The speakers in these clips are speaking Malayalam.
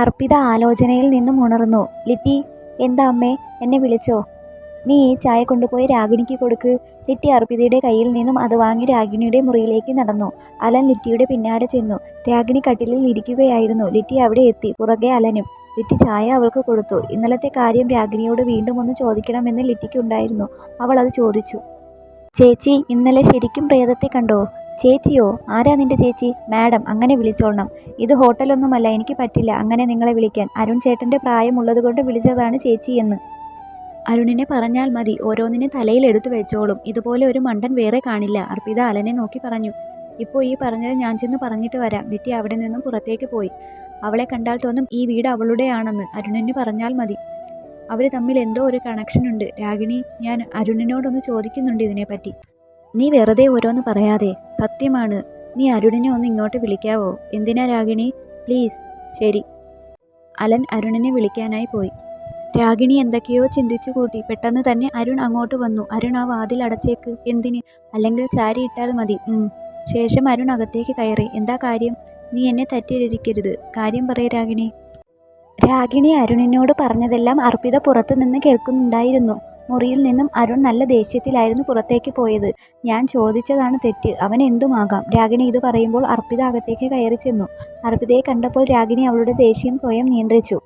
അർപ്പിത ആലോചനയിൽ നിന്നും ഉണർന്നു. ലിറ്റി എന്താ അമ്മേ? എന്നെ വിളിച്ചോ? നീ ഈ ചായ കൊണ്ടുപോയി രാഗിണിക്ക് കൊടുക്ക്. ലിറ്റി അർപ്പിതയുടെ കയ്യിൽ നിന്നും അത് വാങ്ങി രാഗിണിയുടെ മുറിയിലേക്ക് നടന്നു. അലൻ ലിറ്റിയുടെ പിന്നാലെ ചെന്നു. രാഗിണി കട്ടിലിൽ ഇരിക്കുകയായിരുന്നു. ലിറ്റി അവിടെ എത്തി പുറകെ അലനും. ലിറ്റി ചായ അവൾക്ക് കൊടുത്തു. ഇന്നലത്തെ കാര്യം രാഗിണിയോട് വീണ്ടും ഒന്ന് ചോദിക്കണമെന്ന് ലിറ്റിക്കുണ്ടായിരുന്നു അവൾ അത് ചോദിച്ചു. ചേച്ചി ഇന്നലെ ശരിക്കും പ്രേതത്തെ കണ്ടോ? ചേച്ചിയോ? ആരാ നിന്റെ ചേച്ചി? മാഡം അങ്ങനെ വിളിച്ചോളണം. ഇത് ഹോട്ടലൊന്നുമല്ല എനിക്ക് പറ്റില്ല. അങ്ങനെ നിങ്ങളെ വിളിക്കാൻ. അരുൺ ചേട്ടന്റെ പ്രായമുള്ളതുകൊണ്ട് വിളിച്ചതാണ് ചേച്ചി എന്ന്. അരുണിനെ പറഞ്ഞാൽ മതി. ഓരോന്നിനെ തലയിൽ എടുത്തു വെച്ചോളും. ഇതുപോലെ ഒരു മണ്ടൻ വേറെ കാണില്ല. അർപ്പിത അലനെ നോക്കി പറഞ്ഞു. ഇപ്പോൾ ഈ പറഞ്ഞത് ഞാൻ ചെന്ന് പറഞ്ഞിട്ട് വരാം. വിറ്റി അവിടെ നിന്നും പുറത്തേക്ക് പോയി. അവളെ കണ്ടാൽ തോന്നും ഈ വീട് അവളുടെയാണെന്ന്. അരുണിന് പറഞ്ഞാൽ മതി. അവർ തമ്മിൽ എന്തോ ഒരു കണക്ഷൻ ഉണ്ട്. രാഗിണി ഞാൻ അരുണിനോടൊന്ന് ചോദിക്കുന്നുണ്ട് ഇതിനെപ്പറ്റി. നീ വെറുതെ ഓരോന്ന് പറയാതെ. സത്യമാണ്. നീ അരുണിനെ ഒന്ന് ഇങ്ങോട്ട് വിളിക്കാവോ? എന്തിനാ രാഗിണി? പ്ലീസ്. ശരി. അലൻ അരുണിനെ വിളിക്കാനായി പോയി. രാഗിണി എന്തൊക്കെയോ ചിന്തിച്ചു കൂട്ടി. പെട്ടെന്ന് തന്നെ അരുൺ അങ്ങോട്ട് വന്നു. അരുൺ ആ വാതിൽ അടച്ചേക്ക്. എന്തിന്? അല്ലെങ്കിൽ ചാരി ഇട്ടാൽ മതി. ശേഷം അരുൺ അകത്തേക്ക് കയറി. എന്താ കാര്യം? നീ എന്നെ തെറ്റിരിക്കരുത് കാര്യം പറയ രാഗിണി. രാഗിണി അരുണിനോട് പറഞ്ഞതെല്ലാം അർപ്പിത പുറത്തു നിന്ന് കേൾക്കുന്നുണ്ടായിരുന്നു. മുറിയിൽ നിന്നും അരുൺ നല്ല ദേഷ്യത്തിലായിരുന്നു പുറത്തേക്ക് പോയത്. ഞാൻ ചോദിച്ചതാണ് തെറ്റ്. അവൻ എന്തുമാകാം? രാഗിണി ഇത് പറയുമ്പോൾ അർപ്പിത അകത്തേക്ക് കയറി ചെന്നു. അർപ്പിതയെ കണ്ടപ്പോൾ രാഗിണി അവളുടെ ദേഷ്യം സ്വയം നിയന്ത്രിച്ചു.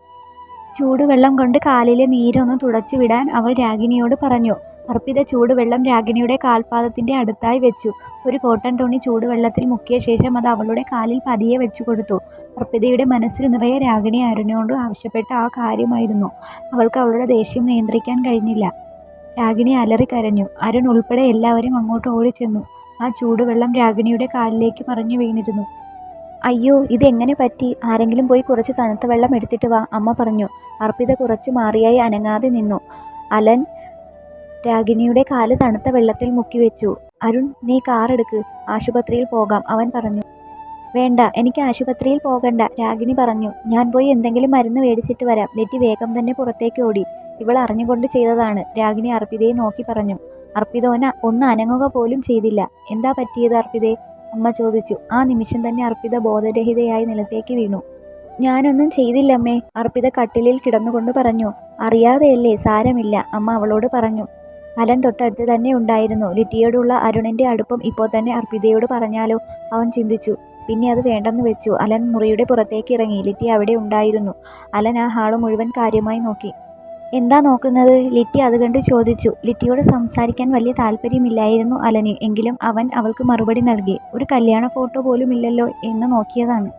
ചൂടുവെള്ളം കൊണ്ട് കാലിലെ നീരൊന്ന് തുടച്ചു വിടാൻ അവൾ രാഗിണിയോട് പറഞ്ഞു. അർപ്പിത ചൂടുവെള്ളം രാഗിണിയുടെ കാൽപാദത്തിന്റെ അടുത്തായി വെച്ചു. ഒരു കോട്ടൺ തുണി ചൂടുവെള്ളത്തിൽ മുക്കിയ ശേഷം അത് അവളുടെ കാലിൽ പതിയെ വെച്ചു കൊടുത്തു. അർപ്പിതയുടെ മനസ്സിൽ നിറയെ രാഗിണി അരുണിനോട് ആവശ്യപ്പെട്ട ആ കാര്യമായിരുന്നു. അവൾക്ക് അവളുടെ ദേഷ്യം നിയന്ത്രിക്കാൻ കഴിഞ്ഞില്ല. രാഗിണി അലറിക്കരഞ്ഞു അരുൺ ഉൾപ്പെടെ എല്ലാവരും അങ്ങോട്ട് ഓടിച്ചെന്നു. ആ ചൂടുവെള്ളം രാഗിണിയുടെ കാലിലേക്ക് മറിഞ്ഞു വീണിരുന്നു. അയ്യോ ഇതെങ്ങനെ പറ്റി? ആരെങ്കിലും പോയി കുറച്ച് തണുത്ത വെള്ളം എടുത്തിട്ട് വാ അമ്മ പറഞ്ഞു. അർപ്പിത കുറച്ചു മാറിയായി അനങ്ങാതെ നിന്നു. അലൻ രാഗിണിയുടെ കാൽ തണുത്ത വെള്ളത്തിൽ മുക്കി വെച്ചു. അരുൺ നീ കാർ എടുക്ക്. ആശുപത്രിയിൽ പോകാം അവൻ പറഞ്ഞു. വേണ്ട എനിക്ക് ആശുപത്രിയിൽ പോകണ്ട രാഗിണി പറഞ്ഞു. ഞാൻ പോയി എന്തെങ്കിലും മരുന്ന് മേടിച്ചിട്ട് വരാം. നെറ്റി വേഗം തന്നെ പുറത്തേക്ക് ഓടി. ഇവൾ അറിഞ്ഞുകൊണ്ട് ചെയ്തതാണ്. രാഗിണി അർപ്പിതയെ നോക്കി പറഞ്ഞു അർപ്പിതോന ഒന്ന് അനങ്ങുക പോലും ചെയ്തില്ല. എന്താ പറ്റിയത് അർപ്പിതേ? അമ്മ ചോദിച്ചു ആ നിമിഷം തന്നെ അർപ്പിത ബോധരഹിതയായി നിലത്തേക്ക് വീണു. ഞാനൊന്നും ചെയ്തില്ലമ്മേ അർപ്പിത കട്ടിലിൽ കിടന്നുകൊണ്ട് പറഞ്ഞു അറിയാതെയല്ലേ സാരമില്ല അമ്മ അവളോട് പറഞ്ഞു. അലൻ തൊട്ടടുത്ത് തന്നെ ഉണ്ടായിരുന്നു. ലിറ്റിയോടുള്ള അരുണിന്റെ അടുപ്പം ഇപ്പോൾ തന്നെ അർപ്പിതയോട് പറഞ്ഞാലോ? അവൻ ചിന്തിച്ചു. പിന്നെ അത് വേണ്ടെന്ന് വെച്ചു. അലൻ മുറിയുടെ പുറത്തേക്ക് ഇറങ്ങി. ലിറ്റി അവിടെ ഉണ്ടായിരുന്നു. അലൻ ആ ഹാൾ മുഴുവൻ കാര്യമായി നോക്കി. എന്താ നോക്കുന്നത്? ലിറ്റി അത് കണ്ട് ചോദിച്ചു. ലിറ്റിയോട് സംസാരിക്കാൻ വലിയ താല്പര്യമില്ലായിരുന്നു അലന്. എങ്കിലും അവൻ അവൾക്ക് മറുപടി നൽകി. ഒരു കല്യാണ ഫോട്ടോ പോലും ഇല്ലല്ലോ എന്ന് നോക്കിയതാണ്.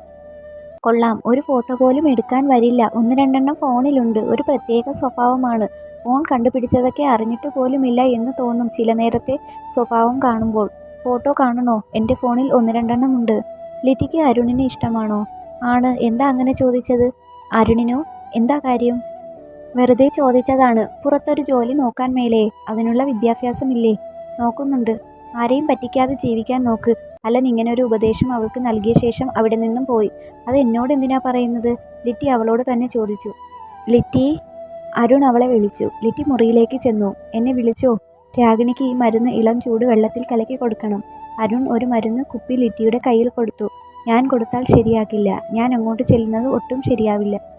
കൊള്ളാം. ഒരു ഫോട്ടോ പോലും എടുക്കാൻ വരില്ല. ഒന്ന് രണ്ടെണ്ണം ഫോണിലുണ്ട്. ഒരു പ്രത്യേക സ്വഭാവമാണ്. ഫോൺ കണ്ടുപിടിച്ചതൊക്കെ അറിഞ്ഞിട്ട് പോലുമില്ല എന്ന് തോന്നും ചില നേരത്തെ സ്വഭാവം കാണുമ്പോൾ. ഫോട്ടോ കാണണോ? എന്റെ ഫോണിൽ ഒന്ന് രണ്ടെണ്ണം ഉണ്ട്. ലിറ്റിക്ക് അരുണിനെ ഇഷ്ടമാണോ? ആണ്. എന്താ അങ്ങനെ ചോദിച്ചത്? അരുണിനോ? എന്താ കാര്യം? വെറുതെ ചോദിച്ചതാണ്. പുറത്തൊരു ജോലി നോക്കാൻ മേലേ. അതിനുള്ള വിദ്യാഭ്യാസമില്ലേ? നോക്കുന്നുണ്ട്. ആരെയും പറ്റിക്കാതെ ജീവിക്കാൻ നോക്ക്. അലൻ ഇങ്ങനെ ഒരു ഉപദേശം അവൾക്ക് നൽകിയ ശേഷം അവിടെ നിന്നും പോയി. അത് എന്നോട് എന്തിനാ പറയുന്നത്? ലിറ്റി അവളോട് തന്നെ ചോദിച്ചു. ലിറ്റി? അരുൺ അവളെ വിളിച്ചു. ലിറ്റി മുറിയിലേക്ക് ചെന്നു. എന്നെ വിളിച്ചോ? രാഗിണിക്ക് ഈ മരുന്ന് ഇളം ചൂട് വെള്ളത്തിൽ കലക്കി കൊടുക്കണം. അരുൺ ഒരു മരുന്ന് കുപ്പി ലിറ്റിയുടെ കയ്യിൽ കൊടുത്തു. ഞാൻ കൊടുത്താൽ ശരിയാക്കില്ല ഞാൻ അങ്ങോട്ട് ചെല്ലുന്നത് ഒട്ടും ശരിയാവില്ല.